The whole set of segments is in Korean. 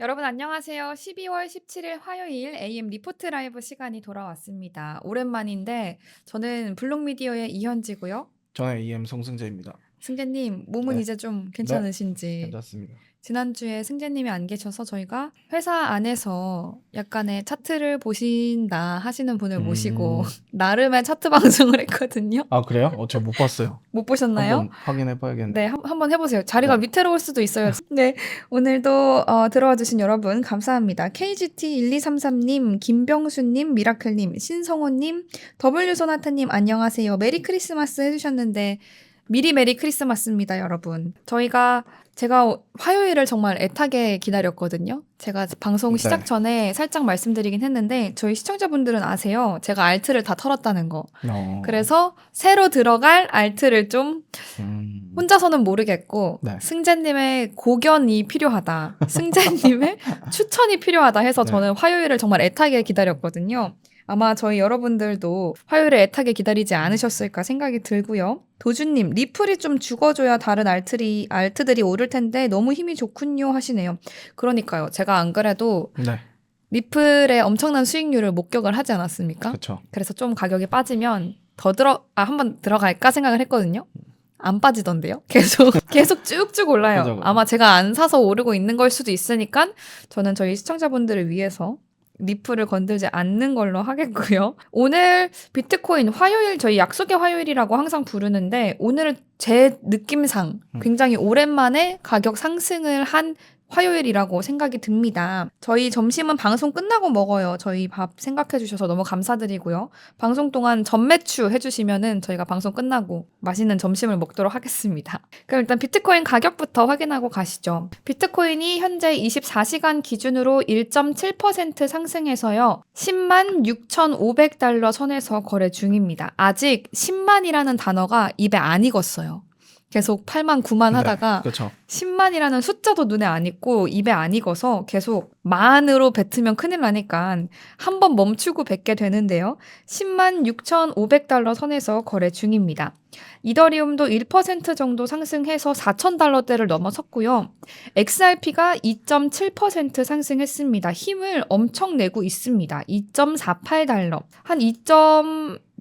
여러분 안녕하세요. 12월 17일 화요일 AM 리포트 라이브 시간이 돌아왔습니다. 오랜만인데 저는 블록미디어의 이현지고요. 저는 EM 송승재입니다. 승재님 몸은 네. 이제 좀 괜찮으신지 괜찮습니다. 지난주에 승재님이 안 계셔서 저희가 회사 안에서 약간의 차트를 보신다 하시는 분을 음. 모시고 나름의 차트 방송을 했거든요. 아 그래요? 어, 저못 봤어요. 못 보셨나요? 한번 확인해봐야겠네. 네, 한, 한번 해보세요. 자리가 네. 밑으로 올 수도 있어요. 네, 오늘도 어, 들어와 주신 여러분 감사합니다. KGT1233님, 김병수님, 미라클님, 신성호님, W소나타님 안녕하세요. 메리 크리스마스 해주셨는데 미리 메리 크리스마스입니다, 여러분. 저희가 제가 화요일을 정말 애타게 기다렸거든요. 제가 방송 네. 시작 전에 살짝 말씀드리긴 했는데 저희 시청자분들은 아세요. 제가 알트를 다 털었다는 거. 어, 그래서 새로 들어갈 알트를 좀 음, 혼자서는 모르겠고 네. 승재님의 고견이 필요하다. 승재님의 추천이 필요하다 해서 네. 저는 화요일을 정말 애타게 기다렸거든요. 아마 저희 여러분들도 화요일에 애타게 기다리지 않으셨을까 생각이 들고요. 도준님, 리플이 좀 죽어줘야 다른 알트리, 알트들이 오를 텐데 너무 힘이 좋군요 하시네요. 그러니까요. 제가 안 그래도 네, 리플의 엄청난 수익률을 목격을 하지 않았습니까? 그렇죠. 그래서 좀 가격이 빠지면 더 들어 아 한번 들어갈까 생각을 했거든요. 안 빠지던데요. 계속 계속 쭉쭉 올라요. 아마 제가 안 사서 오르고 있는 걸 수도 있으니까 저는 저희 시청자분들을 위해서 리플을 건들지 않는 걸로 하겠고요. 오늘 비트코인 화요일 저희 약속의 화요일이라고 항상 부르는데 오늘 제 느낌상 음. 굉장히 오랜만에 가격 상승을 한 화요일이라고 생각이 듭니다. 저희 점심은 방송 끝나고 먹어요. 저희 밥 생각해 주셔서 너무 감사드리고요. 방송 동안 전매추 해주시면은 저희가 방송 끝나고 맛있는 점심을 먹도록 하겠습니다. 그럼 일단 비트코인 가격부터 확인하고 가시죠. 비트코인이 현재 24시간 기준으로 1.7% 상승해서요. 10만 6,500달러 선에서 거래 중입니다. 아직 10만이라는 단어가 입에 안 익었어요. 계속 8만, 9만 하다가 그렇죠. 10만이라는 숫자도 눈에 안 익고 입에 안 익어서 계속 만으로 뱉으면 큰일 나니까 한 번 멈추고 뱉게 되는데요. 10만 6,500달러 선에서 거래 중입니다. 이더리움도 1% 정도 상승해서 4,000달러대를 넘어섰고요. XRP가 2.7% 상승했습니다. 힘을 엄청 내고 있습니다. 2.48달러. 한 2.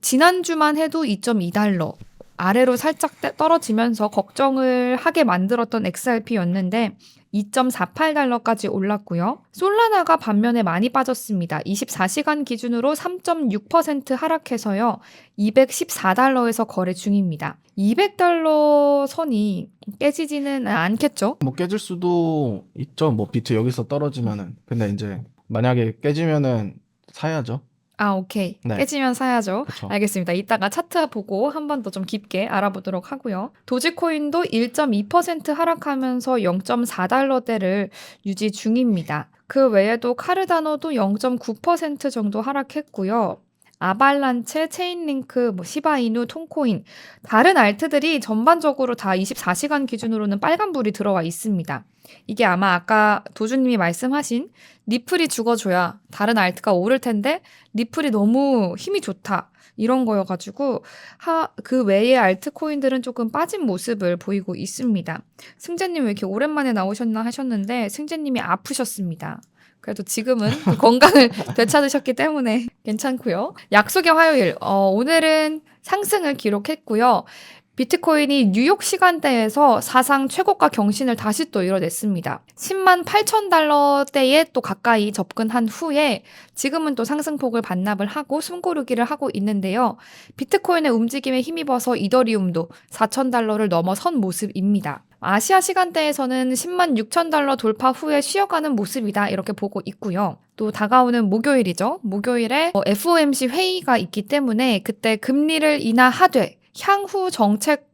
지난주만 해도 2.2달러. 아래로 살짝 떼- 떨어지면서 걱정을 하게 만들었던 XRP였는데 2.48달러까지 올랐고요. 솔라나가 반면에 많이 빠졌습니다. 24시간 기준으로 3.6% 하락해서요. 214달러에서 거래 중입니다. 200달러 선이 깨지지는 않겠죠? 뭐 깨질 수도 있죠. 뭐 비트 여기서 떨어지면은. 근데 이제 만약에 깨지면은 사야죠. 아, 오케이. 네. 깨지면 사야죠. 그렇죠. 알겠습니다. 이따가 차트 보고 한 번 더 좀 깊게 알아보도록 하고요. 도지코인도 1.2% 하락하면서 0.4달러대를 유지 중입니다. 그 외에도 카르다노도 0.9% 정도 하락했고요. 아발란체, 체인링크, 뭐 시바이누, 통코인 다른 알트들이 전반적으로 다 24시간 기준으로는 빨간불이 들어와 있습니다. 이게 아마 아까 도주님이 말씀하신 리플이 죽어줘야 다른 알트가 오를 텐데 리플이 너무 힘이 좋다. 이런 거여가지고 하, 그 외의 알트 코인들은 조금 빠진 모습을 보이고 있습니다. 승재님 왜 이렇게 오랜만에 나오셨나 하셨는데 승재님이 아프셨습니다. 그래도 지금은 그 건강을 되찾으셨기 때문에 괜찮고요. 약속의 화요일 어, 오늘은 상승을 기록했고요. 비트코인이 뉴욕 시간대에서 사상 최고가 경신을 다시 또 이뤄냈습니다. 10만 8천 달러대에 또 가까이 접근한 후에 지금은 또 상승폭을 반납을 하고 숨고르기를 하고 있는데요. 비트코인의 움직임에 힘입어서 이더리움도 4천 달러를 넘어선 모습입니다. 아시아 시간대에서는 10만 6천 달러 돌파 후에 쉬어가는 모습이다 이렇게 보고 있고요. 또 다가오는 목요일이죠. 목요일에 어, FOMC 회의가 있기 때문에 그때 금리를 인하하되 향후 정책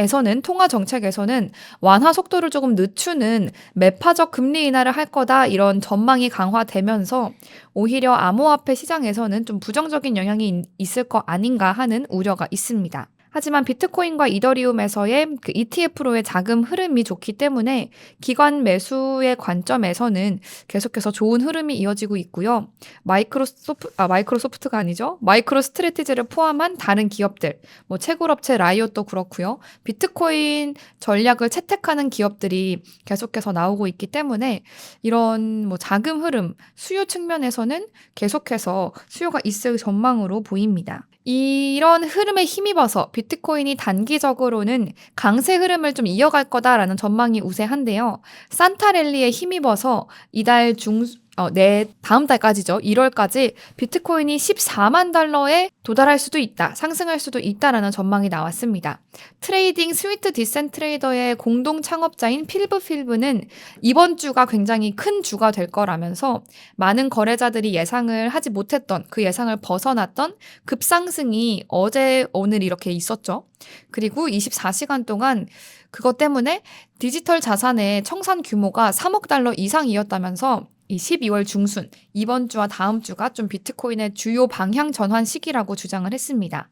에서는 통화 정책에서는 완화 속도를 조금 늦추는 매파적 금리 인하를 할 거다 이런 전망이 강화되면서 오히려 암호화폐 시장에서는 좀 부정적인 영향이 있- 있을 거 아닌가 하는 우려가 있습니다. 하지만 비트코인과 이더리움에서의 그 ETF로의 자금 흐름이 좋기 때문에 기관 매수의 관점에서는 계속해서 좋은 흐름이 이어지고 있고요. 마이크로소프 아 마이크로소프트가 아니죠. 마이크로 스트레티지를 포함한 다른 기업들, 뭐 채굴업체 라이엇도 그렇고요. 비트코인 전략을 채택하는 기업들이 계속해서 나오고 있기 때문에 이런 뭐 자금 흐름, 수요 측면에서는 계속해서 수요가 있을 전망으로 보입니다. 이런 흐름에 힘입어서 비트코인이 단기적으로는 강세 흐름을 좀 이어갈 거다라는 전망이 우세한데요. 산타랠리에 힘입어서 이달 중, 어, 내 다음 달까지죠. 1월까지 비트코인이 14만 달러에 도달할 수도 있다. 상승할 수도 있다라는 전망이 나왔습니다. 트레이딩 스위트 디센트레이더의 공동 창업자인 필브 필브는 이번 주가 굉장히 큰 주가 될 거라면서 많은 거래자들이 예상을 하지 못했던 그 예상을 벗어났던 급상승이 어제 오늘 이렇게 있었죠. 그리고 24시간 동안 그것 때문에 디지털 자산의 청산 규모가 3억 달러 이상이었다면서 이 12월 중순 이번 주와 다음 주가 좀 비트코인의 주요 방향 전환 시기라고 주장을 했습니다.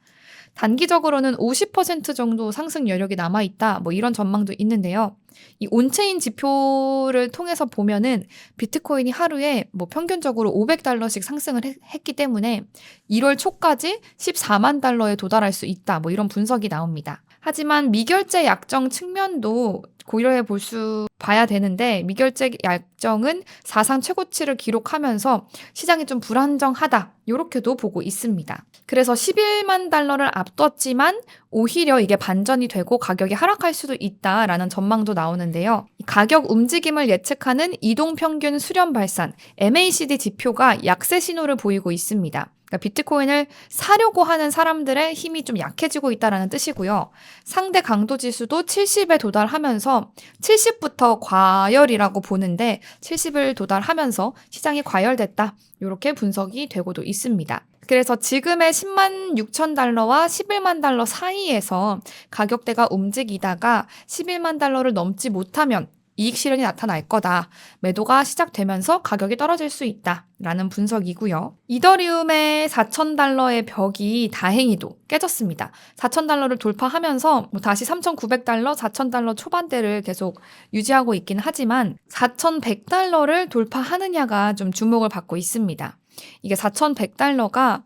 단기적으로는 50% 정도 상승 여력이 남아 있다. 뭐 이런 전망도 있는데요. 이 온체인 지표를 통해서 보면은 비트코인이 하루에 뭐 평균적으로 500달러씩 상승을 했, 했기 때문에 1월 초까지 14만 달러에 도달할 수 있다. 뭐 이런 분석이 나옵니다. 하지만 미결제 약정 측면도 고려해 볼 수 봐야 되는데 미결제 약정은 사상 최고치를 기록하면서 시장이 좀 불안정하다. 이렇게도 보고 있습니다. 그래서 11만 달러를 앞뒀지만 오히려 이게 반전이 되고 가격이 하락할 수도 있다라는 전망도 나오는데요. 이 가격 움직임을 예측하는 이동평균 수렴 발산 MACD 지표가 약세 신호를 보이고 있습니다. 그러니까 비트코인을 사려고 하는 사람들의 힘이 좀 약해지고 있다라는 뜻이고요. 상대 강도 지수도 70에 도달하면서 70부터 과열이라고 보는데 70을 도달하면서 시장이 과열됐다. 이렇게 분석이 되고도 있습니다. 그래서 지금의 10만 6천 달러와 11만 달러 사이에서 가격대가 움직이다가 11만 달러를 넘지 못하면 이익 실현이 나타날 거다. 매도가 시작되면서 가격이 떨어질 수 있다. 라는 분석이고요. 이더리움의 4,000달러의 벽이 다행히도 깨졌습니다. 4,000달러를 돌파하면서 뭐 다시 3,900달러, 4,000달러 초반대를 계속 유지하고 있긴 하지만 4,100달러를 돌파하느냐가 좀 주목을 받고 있습니다. 이게 4,100달러가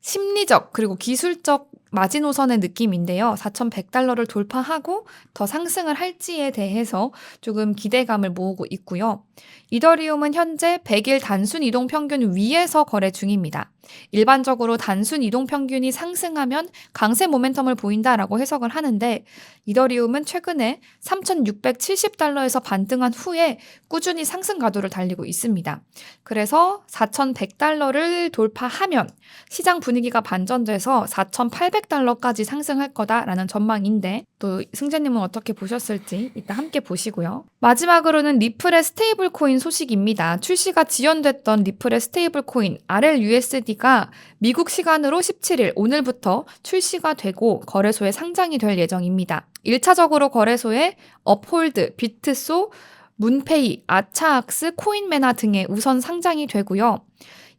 심리적 그리고 기술적 마지노선의 느낌인데요. 4,100달러를 돌파하고 더 상승을 할지에 대해서 조금 기대감을 모으고 있고요. 이더리움은 현재 100일 단순 이동 평균 위에서 거래 중입니다. 일반적으로 단순 이동 평균이 상승하면 강세 모멘텀을 보인다라고 해석을 하는데 이더리움은 최근에 3,670달러에서 반등한 후에 꾸준히 상승 가도를 달리고 있습니다. 그래서 4,100달러를 돌파하면 시장 분위기가 반전돼서 4,800 달러까지 상승할 거다라는 전망인데 또 승재님은 어떻게 보셨을지 이따 함께 보시고요. 마지막으로는 리플의 스테이블 코인 소식입니다. 출시가 지연됐던 리플의 스테이블 코인 RLUSD가 미국 시간으로 17일 오늘부터 출시가 되고 거래소에 상장이 될 예정입니다. 1차적으로 거래소에 업홀드, 비트소, 문페이, 아차악스, 코인메나 등의 우선 상장이 되고요.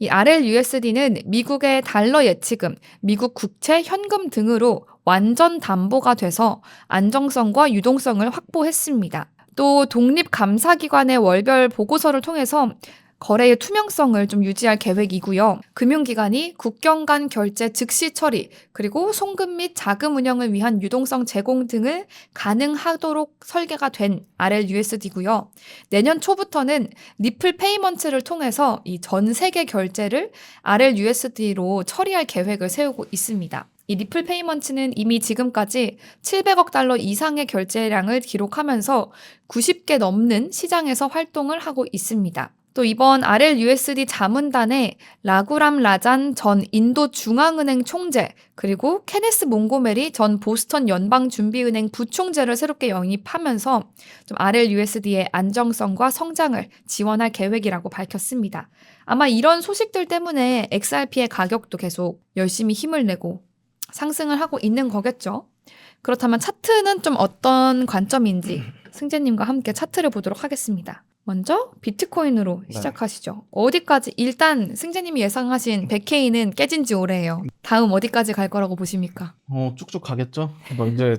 이 RLUSD는 미국의 달러 예치금, 미국 국채, 현금 등으로 완전 담보가 돼서 안정성과 유동성을 확보했습니다. 또 독립감사기관의 월별 보고서를 통해서 거래의 투명성을 좀 유지할 계획이고요. 금융기관이 국경 간 결제 즉시 처리, 그리고 송금 및 자금 운영을 위한 유동성 제공 등을 가능하도록 설계가 된 RLUSD고요. 내년 초부터는 리플 페이먼트를 통해서 이 전 세계 결제를 RLUSD로 처리할 계획을 세우고 있습니다. 이 리플 페이먼트는 이미 지금까지 700억 달러 이상의 결제량을 기록하면서 90개 넘는 시장에서 활동을 하고 있습니다. 또 이번 RLUSD 자문단에 라구람 라잔 전 인도 중앙은행 총재 그리고 케네스 몽고메리 전 보스턴 연방준비은행 부총재를 새롭게 영입하면서 좀 RLUSD의 안정성과 성장을 지원할 계획이라고 밝혔습니다. 아마 이런 소식들 때문에 XRP의 가격도 계속 열심히 힘을 내고 상승을 하고 있는 거겠죠. 그렇다면 차트는 좀 어떤 관점인지 승재님과 함께 차트를 보도록 하겠습니다. 먼저 비트코인으로 네. 시작하시죠. 어디까지 일단 승재님이 예상하신 100K는 깨진 지 오래예요. 다음 어디까지 갈 거라고 보십니까? 어, 쭉쭉 가겠죠. 뭐 이제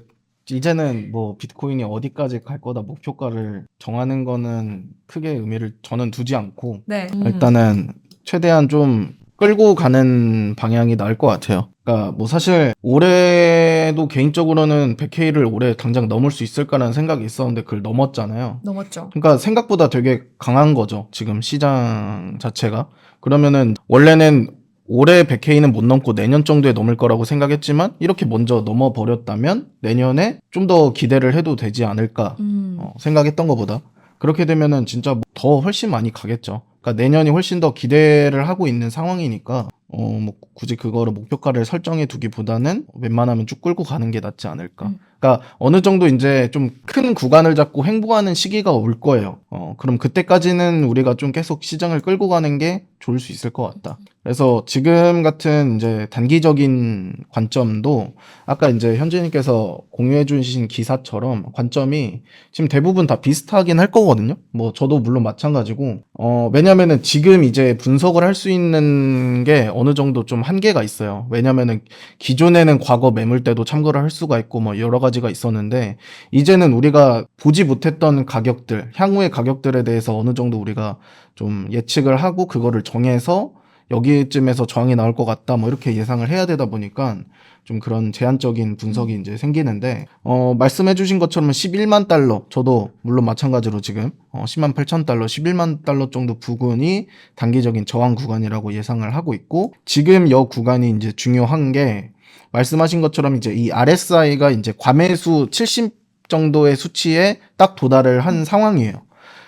이제는 뭐 비트코인이 어디까지 갈 거다 목표가를 정하는 거는 크게 의미를 저는 두지 않고 네. 일단은 최대한 좀 끌고 가는 방향이 나을 것 같아요. 그러니까 뭐 사실 올해도 개인적으로는 100K를 올해 당장 넘을 수 있을까라는 생각이 있었는데 그걸 넘었잖아요. 넘었죠. 그러니까 생각보다 되게 강한 거죠. 지금 시장 자체가. 그러면은 원래는 올해 100K는 못 넘고 내년 정도에 넘을 거라고 생각했지만 이렇게 먼저 넘어 버렸다면 내년에 좀 더 기대를 해도 되지 않을까 음. 어, 생각했던 것보다 그렇게 되면은 진짜 더 훨씬 많이 가겠죠. 그러니까 내년이 훨씬 더 기대를 하고 있는 상황이니까 어 뭐 굳이 그거를 목표가를 설정해 두기보다는 웬만하면 쭉 끌고 가는 게 낫지 않을까. 음. 그러니까 어느 정도 이제 좀 큰 구간을 잡고 횡보하는 시기가 올 거예요. 어 그럼 그때까지는 우리가 좀 계속 시장을 끌고 가는 게 좋을 수 있을 것 같다. 그래서 지금 같은 이제 단기적인 관점도 아까 이제 현재님께서 공유해 주신 기사처럼 관점이 지금 대부분 다 비슷하긴 할 거거든요. 뭐 저도 물론 마찬가지고 어 왜냐면은 지금 이제 분석을 할 수 있는 게 어느 정도 좀 한계가 있어요. 왜냐면은 기존에는 과거 매물 때도 참고를 할 수가 있고 뭐 여러 가지가 있었는데 이제는 우리가 보지 못했던 가격들, 향후의 가격들에 대해서 어느 정도 우리가 좀 예측을 하고 그거를 정해서 여기쯤에서 저항이 나올 것 같다 뭐 이렇게 예상을 해야 되다 보니까 좀 그런 제한적인 분석이 이제 생기는데 어 말씀해 주신 것처럼 11만 달러 저도 물론 마찬가지로 지금 어 10만 8천 달러 11만 달러 정도 부근이 단기적인 저항 구간이라고 예상을 하고 있고 지금 여 구간이 이제 중요한 게 말씀하신 것처럼 이제 이 RSI가 이제 과매수 70 정도의 수치에 딱 도달을 한 상황이에요.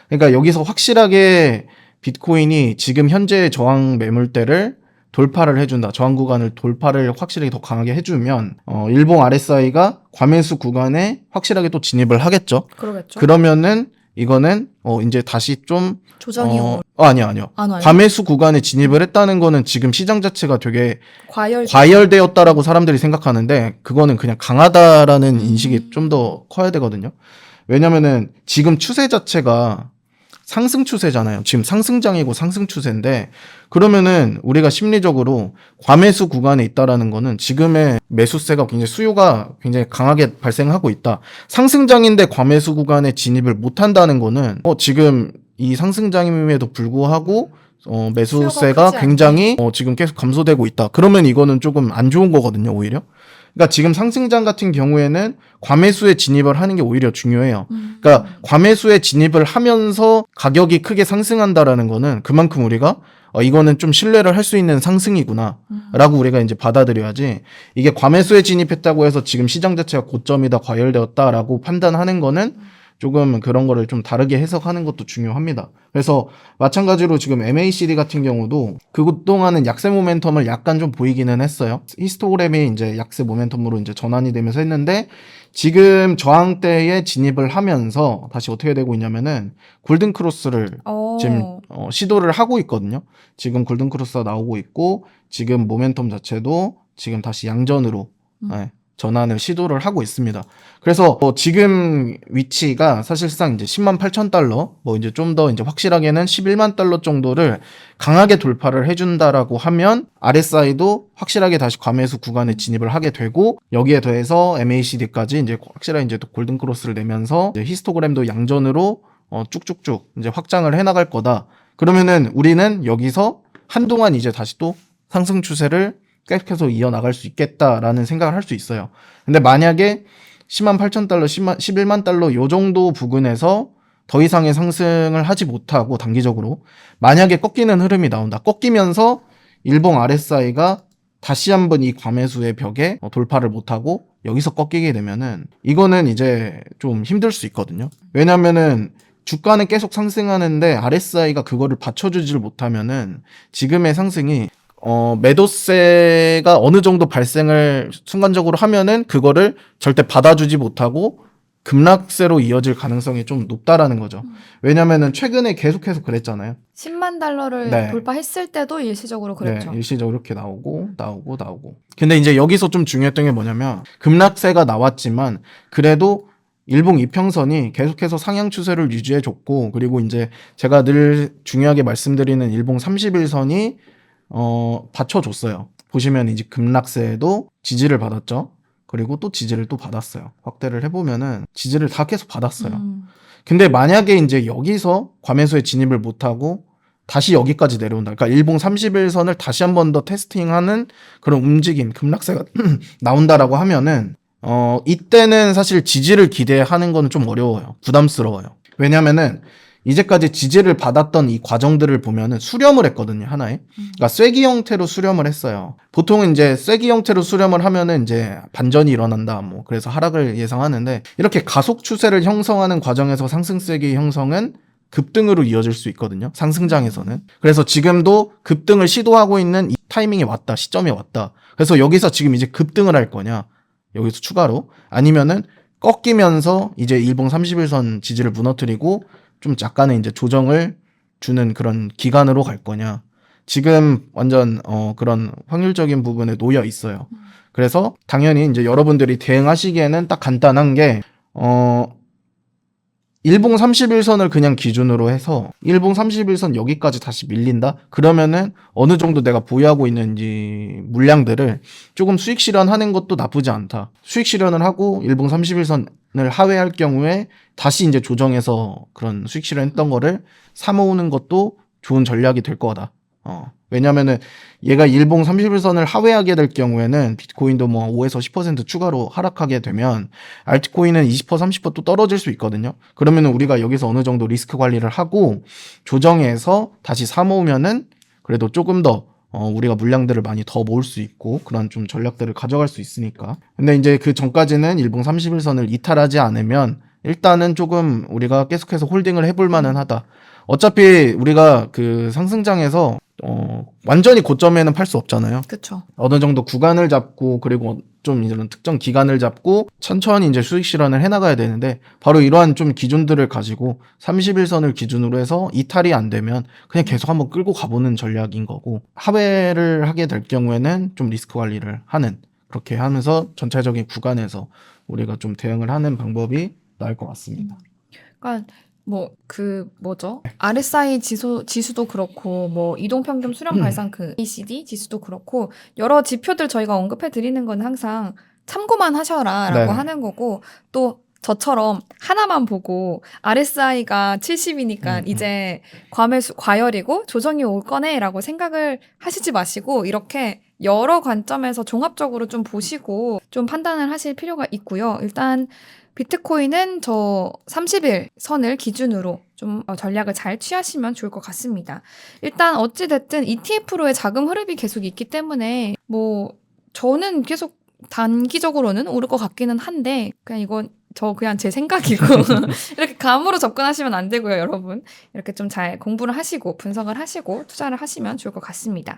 그러니까 여기서 확실하게 비트코인이 지금 현재 저항 매물대를 돌파를 해준다. 저항 구간을 돌파를 확실히 더 강하게 해주면 어, 일봉 RSI가 과매수 구간에 확실하게 또 진입을 하겠죠. 그러겠죠. 그러면은 이거는 어 이제 다시 좀 조정이 어, 오- 어, 아니요 아니요. 안 와요. 과매수 구간에 진입을 했다는 거는 지금 시장 자체가 되게 과열. 과열되었다라고 사람들이 생각하는데 그거는 그냥 강하다라는 음. 인식이 좀 더 커야 되거든요. 왜냐면은 지금 추세 자체가 상승 추세잖아요. 지금 상승장이고 상승 추세인데 그러면은 우리가 심리적으로 과매수 구간에 있다라는 거는 지금의 매수세가 굉장히 수요가 굉장히 강하게 발생하고 있다. 상승장인데 과매수 구간에 진입을 못 한다는 거는 어 지금 이 상승장임에도 불구하고 어 매수세가 굉장히 어 지금 계속 감소되고 있다. 그러면 이거는 조금 안 좋은 거거든요, 오히려. 그러니까 지금 상승장 같은 경우에는 과매수에 진입을 하는 게 오히려 중요해요. 음. 그러니까 과매수에 진입을 하면서 가격이 크게 상승한다라는 거는 그만큼 우리가 어, 이거는 좀 신뢰를 할 수 있는 상승이구나. 음. 라고 우리가 이제 받아들여야지 이게 과매수에 진입했다고 해서 지금 시장 자체가 고점이다 과열되었다라고 판단하는 거는 조금 그런 거를 좀 다르게 해석하는 것도 중요합니다. 그래서 마찬가지로 지금 MACD 같은 경우도 그동안은 약세 모멘텀을 약간 좀 보이기는 했어요. 히스토그램이 이제 약세 모멘텀으로 이제 전환이 되면서 했는데 지금 저항대에 진입을 하면서 다시 어떻게 되고 있냐면은 골든 크로스를 어. 지금 어, 시도를 하고 있거든요. 지금 골든 크로스가 나오고 있고 지금 모멘텀 자체도 지금 다시 양전으로 음. 예, 전환을 시도를 하고 있습니다. 그래서 뭐 지금 위치가 사실상 이제 10만 8천 달러, 뭐 이제 좀 더 이제 확실하게는 11만 달러 정도를 강하게 돌파를 해준다라고 하면 RSI도 확실하게 다시 과매수 구간에 진입을 하게 되고 여기에 더해서 MACD까지 이제 확실하게 이제 또 골든 크로스를 내면서 히스토그램도 양전으로 어, 쭉쭉쭉 이제 확장을 해나갈 거다. 그러면은 우리는 여기서 한동안 이제 다시 또 상승 추세를 계속해서 이어나갈 수 있겠다라는 생각을 할 수 있어요. 근데 만약에 10만 8천 달러, 10만, 11만 달러 요 정도 부근에서 더 이상의 상승을 하지 못하고 단기적으로 만약에 꺾이는 흐름이 나온다. 꺾이면서 일봉 RSI가 다시 한번 이 과매수의 벽에 어, 돌파를 못하고 여기서 꺾이게 되면은 이거는 이제 좀 힘들 수 있거든요. 왜냐면은 주가는 계속 상승하는데 RSI가 그거를 받쳐주질 못하면은 지금의 상승이 어, 매도세가 어느 정도 발생을 순간적으로 하면은 그거를 절대 받아주지 못하고 급락세로 이어질 가능성이 좀 높다라는 거죠. 왜냐면은 최근에 계속해서 그랬잖아요. 10만 달러를 네. 돌파했을 때도 일시적으로 그랬죠. 네, 일시적으로 이렇게 나오고 나오고 나오고. 근데 이제 여기서 좀 중요했던 게 뭐냐면 급락세가 나왔지만 그래도 일봉 이평선이 계속해서 상향 추세를 유지해 줬고 그리고 이제 제가 늘 중요하게 말씀드리는 일봉 31선이 어 받쳐 줬어요. 보시면 이제 급락세에도 지지를 받았죠. 그리고 또 지지를 또 받았어요. 확대를 해 보면은 지지를 다 계속 받았어요. 음. 근데 만약에 이제 여기서 과매수에 진입을 못하고 다시 여기까지 내려온다. 그러니까 일봉 31선을 다시 한 번 더 테스팅하는 그런 움직임, 급락세가 나온다라고 하면은 어 이때는 사실 지지를 기대하는 거는 좀 어려워요. 부담스러워요. 왜냐면은 이제까지 지지를 받았던 이 과정들을 보면은 수렴을 했거든요, 하나에. 그러니까 쐐기 형태로 수렴을 했어요. 보통은 이제 쐐기 형태로 수렴을 하면은 이제 반전이 일어난다, 뭐 그래서 하락을 예상하는데 이렇게 가속 추세를 형성하는 과정에서 상승 쐐기 형성은 급등으로 이어질 수 있거든요. 상승장에서는. 그래서 지금도 급등을 시도하고 있는 이 타이밍이 왔다, 시점이 왔다. 그래서 여기서 지금 이제 급등을 할 거냐, 여기서 추가로 아니면은 꺾이면서 이제 일봉 31선 지지를 무너뜨리고 좀 약간의 이제 조정을 주는 그런 기간으로 갈 거냐. 지금 완전 어 그런 확률적인 부분에 놓여 있어요. 그래서 당연히 이제 여러분들이 대응하시기에는 딱 간단한 게어 일봉 31선을 그냥 기준으로 해서 일봉 31선 여기까지 다시 밀린다? 그러면은 어느 정도 내가 보유하고 있는지 물량들을 조금 수익 실현하는 것도 나쁘지 않다. 수익 실현을 하고 일봉 31선 을 하회할 경우에 다시 이제 조정해서 그런 수익 실현했던 거를 사모으는 것도 좋은 전략이 될 거다. 어. 왜냐면은 얘가 일봉 31선을 하회하게 될 경우에는 비트코인도 뭐 5에서 10% 추가로 하락하게 되면 알트코인은 20% 30%또 떨어질 수 있거든요. 그러면은 우리가 여기서 어느 정도 리스크 관리를 하고 조정해서 다시 사 모으면은 그래도 조금 더 어, 우리가 물량들을 많이 더 모을 수 있고 그런 좀 전략들을 가져갈 수 있으니까. 근데 이제 그 전까지는 일봉 31선을 이탈하지 않으면 일단은 조금 우리가 계속해서 홀딩을 해볼 만은 하다. 어차피 우리가 그 상승장에서 어, 완전히 고점에는 팔 수 없잖아요. 그쵸. 어느 정도 구간을 잡고 그리고 좀 이런 특정 기간을 잡고 천천히 이제 수익 실현을 해나가야 되는데 바로 이러한 좀 기준들을 가지고 31선을 기준으로 해서 이탈이 안 되면 그냥 계속 한번 끌고 가보는 전략인 거고 하회를 하게 될 경우에는 좀 리스크 관리를 하는 그렇게 하면서 전체적인 구간에서 우리가 좀 대응을 하는 방법이 나을 것 같습니다. 그러니까 뭐 그 뭐죠? RSI 지수 지수도 그렇고 뭐 이동 평균 수렴 음. 발상 그 OECD 지수도 그렇고 여러 지표들 저희가 언급해 드리는 건 항상 참고만 하셔라라고 네. 하는 거고 또 저처럼 하나만 보고 RSI가 70이니까 음, 음. 이제 과매수 과열이고 조정이 올 거네라고 생각을 하시지 마시고 이렇게 여러 관점에서 종합적으로 좀 보시고 좀 판단을 하실 필요가 있고요. 일단 비트코인은 저 30일 선을 기준으로 좀 어, 전략을 잘 취하시면 좋을 것 같습니다. 일단 어찌됐든 ETF로의 자금 흐름이 계속 있기 때문에 뭐 저는 계속 단기적으로는 오를 것 같기는 한데 그냥 이건 저 그냥 제 생각이고 이렇게 감으로 접근하시면 안 되고요, 여러분. 이렇게 좀 잘 공부를 하시고 분석을 하시고 투자를 하시면 좋을 것 같습니다.